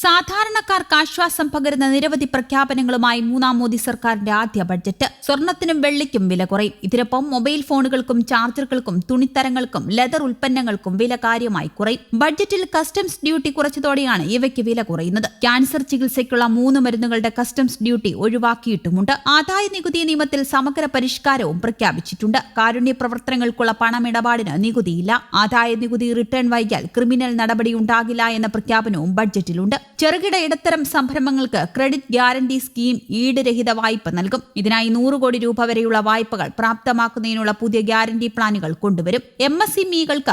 സാധാരണക്കാർക്ക് ആശ്വാസം പകരുന്ന നിരവധി പ്രഖ്യാപനങ്ങളുമായി മൂന്നാം മോദി സർക്കാരിന്റെ ആദ്യ ബഡ്ജറ്റ്. സ്വർണത്തിനും വെള്ളിക്കും വില കുറയും. ഇതിനൊപ്പം മൊബൈൽ ഫോണുകൾക്കും ചാർജറുകൾക്കും തുണിത്തരങ്ങൾക്കും ലെതർ ഉൽപ്പന്നങ്ങൾക്കും വില കാര്യമായി കുറയും. ബഡ്ജറ്റിൽ കസ്റ്റംസ് ഡ്യൂട്ടി കുറച്ചതോടെയാണ് ഇവയ്ക്ക് വില കുറയുന്നത്. ക്യാൻസർ ചികിത്സയ്ക്കുള്ള മൂന്ന് മരുന്നുകളുടെ കസ്റ്റംസ് ഡ്യൂട്ടി ഒഴിവാക്കിയിട്ടുമുണ്ട്. ആദായ നികുതി നിയമത്തിൽ സമഗ്ര പരിഷ്കാരവും പ്രഖ്യാപിച്ചിട്ടുണ്ട്. കാരുണ്യ പ്രവർത്തനങ്ങൾക്കുള്ള പണമിടപാടിന് നികുതിയില്ല. ആദായ നികുതി റിട്ടേൺ വൈകിയാൽ ക്രിമിനൽ നടപടി ഉണ്ടാകില്ല എന്ന പ്രഖ്യാപനവും ബഡ്ജറ്റിലുണ്ട്. ചെറുകിട ഇടത്തരം സംരംഭങ്ങൾക്ക് ക്രെഡിറ്റ് ഗ്യാരണ്ടി സ്കീം ഈട് രഹിത വായ്പ നൽകും. ഇതിനായി നൂറ് കോടി രൂപ വരെയുള്ള വായ്പകൾ പ്രാപ്തമാക്കുന്നതിനുള്ള പുതിയ ഗ്യാരണ്ടി പ്ലാനുകൾ കൊണ്ടുവരും. എം എസ്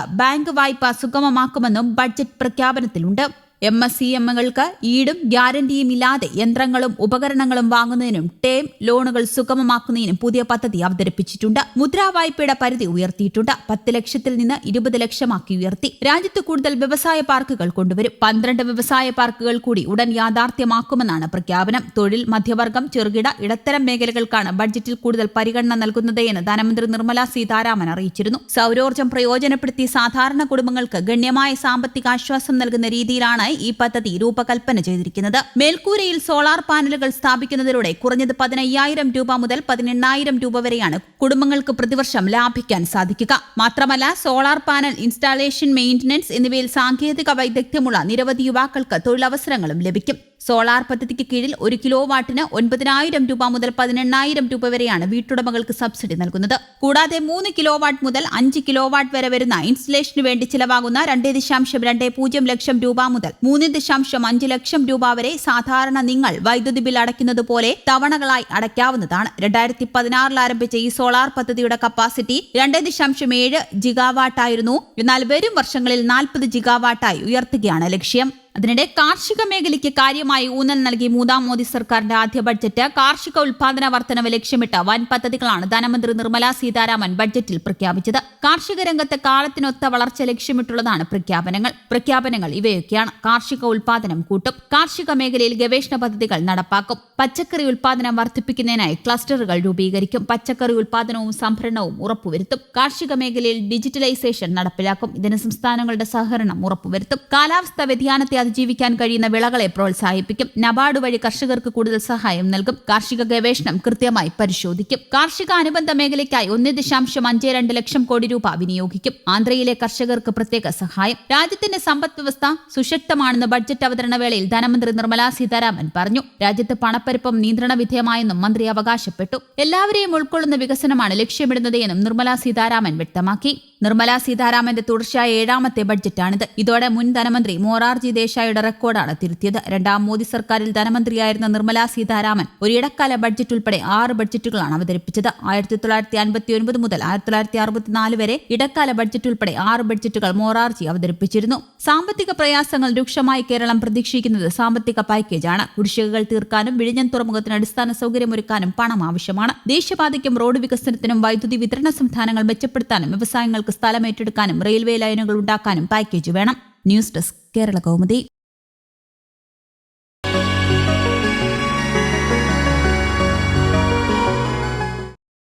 ബാങ്ക് വായ്പ സുഗമമാക്കുമെന്നും ബഡ്ജറ്റ് പ്രഖ്യാപനത്തിലുണ്ട്. എം എസ് സി എമ്മുകൾക്ക് ഈടും ഗ്യാരണ്ടിയും ഇല്ലാതെ യന്ത്രങ്ങളും ഉപകരണങ്ങളും വാങ്ങുന്നതിനും ടേം ലോണുകൾ സുഗമമാക്കുന്നതിനും പുതിയ പദ്ധതി അവതരിപ്പിച്ചിട്ടുണ്ട്. മുദ്രാ വായ്പയുടെ പരിധി ഉയർത്തിയിട്ടുണ്ട്. പത്ത് ലക്ഷത്തിൽ നിന്ന് ഇരുപത് ലക്ഷമാക്കി ഉയർത്തി. രാജ്യത്ത് കൂടുതൽ വ്യവസായ പാർക്കുകൾ കൊണ്ടുവരും. പന്ത്രണ്ട് വ്യവസായ പാർക്കുകൾ കൂടി ഉടൻ യാഥാർത്ഥ്യമാക്കുമെന്നാണ് പ്രഖ്യാപനം. തൊഴിൽ മധ്യവർഗം ചെറുകിട ഇടത്തരം മേഖലകൾക്കാണ് ബഡ്ജറ്റിൽ കൂടുതൽ പരിഗണന നൽകുന്നത് എന്ന് ധനമന്ത്രി നിർമ്മല സീതാരാമൻ അറിയിച്ചിരുന്നു. സൌരോർജം പ്രയോജനപ്പെടുത്തി സാധാരണ കുടുംബങ്ങൾക്ക് ഗണ്യമായ സാമ്പത്തിക ആശ്വാസം നൽകുന്ന രീതിയിലാണ് ഈ പദ്ധതി രൂപകൽപ്പന ചെയ്തിരിക്കുന്നത്. മേൽക്കൂരയിൽ സോളാർ പാനലുകൾ സ്ഥാപിക്കുന്നതിലൂടെ കുറഞ്ഞത് പതിനയ്യായിരം രൂപ മുതൽ പതിനെണ്ണായിരം രൂപ വരെയാണ് കുടുംബങ്ങൾക്ക് പ്രതിവർഷം ലാഭിക്കാൻ സാധിക്കുക. മാത്രമല്ല സോളാർ പാനൽ ഇൻസ്റ്റാളേഷൻ മെയിന്റനൻസ് എന്നിവയിൽ സാങ്കേതിക വൈദഗ്ധ്യമുള്ള നിരവധി യുവാക്കൾക്ക് തൊഴിലവസരങ്ങളും ലഭിക്കും. സോളാർ പദ്ധതിക്ക് കീഴിൽ ഒരു കിലോ വാട്ടിന് ഒൻപതിനായിരം രൂപ മുതൽ പതിനെണ്ണായിരം രൂപ വരെയാണ് വീട്ടുടമകൾക്ക് സബ്സിഡി നൽകുന്നത്. കൂടാതെ മൂന്ന് കിലോ വാട്ട് മുതൽ അഞ്ച് കിലോ വാട്ട് വരെ വരുന്ന ഇൻസ്റ്റലേഷന് വേണ്ടി ചിലവാകുന്ന രണ്ട് ദശാംശം രണ്ട് പൂജ്യം ലക്ഷം രൂപ മുതൽ മൂന്ന് ദശാംശം അഞ്ച് ലക്ഷം രൂപ വരെ സാധാരണ നിങ്ങൾ വൈദ്യുതി ബിൽ അടയ്ക്കുന്നത് പോലെ തവണകളായി അടയ്ക്കാവുന്നതാണ്. രണ്ടായിരത്തി പതിനാറിൽ ആരംഭിച്ച ഈ സോളാർ പദ്ധതിയുടെ കപ്പാസിറ്റി രണ്ട് ദശാംശം ഏഴ് ജിഗാവാട്ടായിരുന്നു എന്നാൽ വരും വർഷങ്ങളിൽ നാൽപ്പത് ജിഗാവാട്ടായി ഉയർത്തുകയാണ് ലക്ഷ്യം. അതിനിടെ കാർഷിക മേഖലയ്ക്ക് കാര്യമായി ഊന്നൽ നൽകി മൂന്നാം മോദി സർക്കാരിന്റെ ആദ്യ ബഡ്ജറ്റ് കാർഷിക ഉൽപാദന വർധനവ് ലക്ഷ്യമിട്ട വൻ പദ്ധതികളാണ് ധനമന്ത്രി നിർമ്മല സീതാരാമൻ ബഡ്ജറ്റിൽ പ്രഖ്യാപിച്ചത്. കാർഷിക രംഗത്ത് കാലത്തിനൊത്ത വളർച്ച ലക്ഷ്യമിട്ടുള്ളതാണ് പ്രഖ്യാപനങ്ങൾ. പ്രഖ്യാപനങ്ങൾ ഇവയൊക്കെയാണ്. കാർഷിക ഉൽപാദനം കൂട്ടും. കാർഷിക മേഖലയിൽ ഗവേഷണ പദ്ധതികൾ നടപ്പാക്കും. പച്ചക്കറി ഉൽപാദനം വർദ്ധിപ്പിക്കുന്നതിനായി ക്ലസ്റ്ററുകൾ രൂപീകരിക്കും. പച്ചക്കറി ഉൽപാദനവും സംഭരണവും ഉറപ്പുവരുത്തും. കാർഷിക മേഖലയിൽ ഡിജിറ്റലൈസേഷൻ നടപ്പിലാക്കും. ഇതിന് സംസ്ഥാനങ്ങളുടെ സഹകരണം ഉറപ്പുവരുത്തും. കാലാവസ്ഥാ വ്യതിയാനത്തെ അതിജീവിക്കാൻ കഴിയുന്ന വിളകളെ പ്രോത്സാഹിപ്പിക്കും. നബാർഡ് വഴി കർഷകർക്ക് കൂടുതൽ സഹായം നൽകും. കാർഷിക ഗവേഷണം കൃത്യമായി പരിശോധിക്കും. കാർഷിക അനുബന്ധ മേഖലയ്ക്കായി ഒന്ന് ദശാംശം അഞ്ച് രണ്ട് ലക്ഷം കോടി രൂപ വിനിയോഗിക്കും. ആന്ധ്രയിലെ കർഷകർക്ക് പ്രത്യേക സഹായം. രാജ്യത്തിന്റെ സമ്പദ് വ്യവസ്ഥ സുശക്തമാണെന്ന് ബഡ്ജറ്റ് അവതരണ വേളയിൽ ധനമന്ത്രി നിർമ്മലാ സീതാരാമൻ പറഞ്ഞു. രാജ്യത്ത് പണപ്പെരുപ്പം നിയന്ത്രണ വിധേയമായെന്നും മന്ത്രി അവകാശപ്പെട്ടു. എല്ലാവരെയും ഉൾക്കൊള്ളുന്ന വികസനമാണ് ലക്ഷ്യമിടുന്നത് എന്നും നിർമ്മല സീതാരാമൻ വ്യക്തമാക്കി. നിർമ്മല സീതാരാമന്റെ തുടർച്ചയായ ഏഴാമത്തെ ബഡ്ജറ്റാണിത്. ഇതോടെ മുൻ ധനമന്ത്രി മോറാർജി ദേശായിയുടെ റെക്കോർഡാണ് തിരുത്തിയത്. രണ്ടാം മോദി സർക്കാരിൽ ധനമന്ത്രിയായിരുന്ന നിർമ്മലാ സീതാരാമൻ ഒരു ഇടക്കാല ബഡ്ജറ്റ് ഉൾപ്പെടെ ആറ് ബഡ്ജറ്റുകളാണ് അവതരിപ്പിച്ചത്. ആയിരത്തി തൊള്ളായിരത്തി അൻപത്തി ഒൻപത് മുതൽ ആയിരത്തി തൊള്ളായിരത്തി അറുപത്തിനാല് വരെ ഇടക്കാല ബഡ്ജറ്റ് ഉൾപ്പെടെ ആറ് ബഡ്ജറ്റുകൾ മോറാർജി അവതരിപ്പിച്ചിരുന്നു. സാമ്പത്തിക പ്രയാസങ്ങൾ രൂക്ഷമായി കേരളം പ്രതീക്ഷിക്കുന്നത് സാമ്പത്തിക പാക്കേജാണ്. കുടിശ്ശികകൾ തീർക്കാനും വിഴിഞ്ഞൻ തുറമുഖത്തിന് അടിസ്ഥാന സൗകര്യമൊരുക്കാനും പണം ആവശ്യമാണ്. ദേശീയപാതയ്ക്കും റോഡ് വികസനത്തിനും വൈദ്യുതി വിതരണ സംവിധാനങ്ങൾ മെച്ചപ്പെടുത്താനും വ്യവസായങ്ങൾക്ക് സ്ഥലം ഏറ്റെടുക്കാനും റെയിൽവേ ലൈനുകൾ ഉണ്ടാക്കാനും പാക്കേജ് വേണം. News desk Kerala Kaumudi.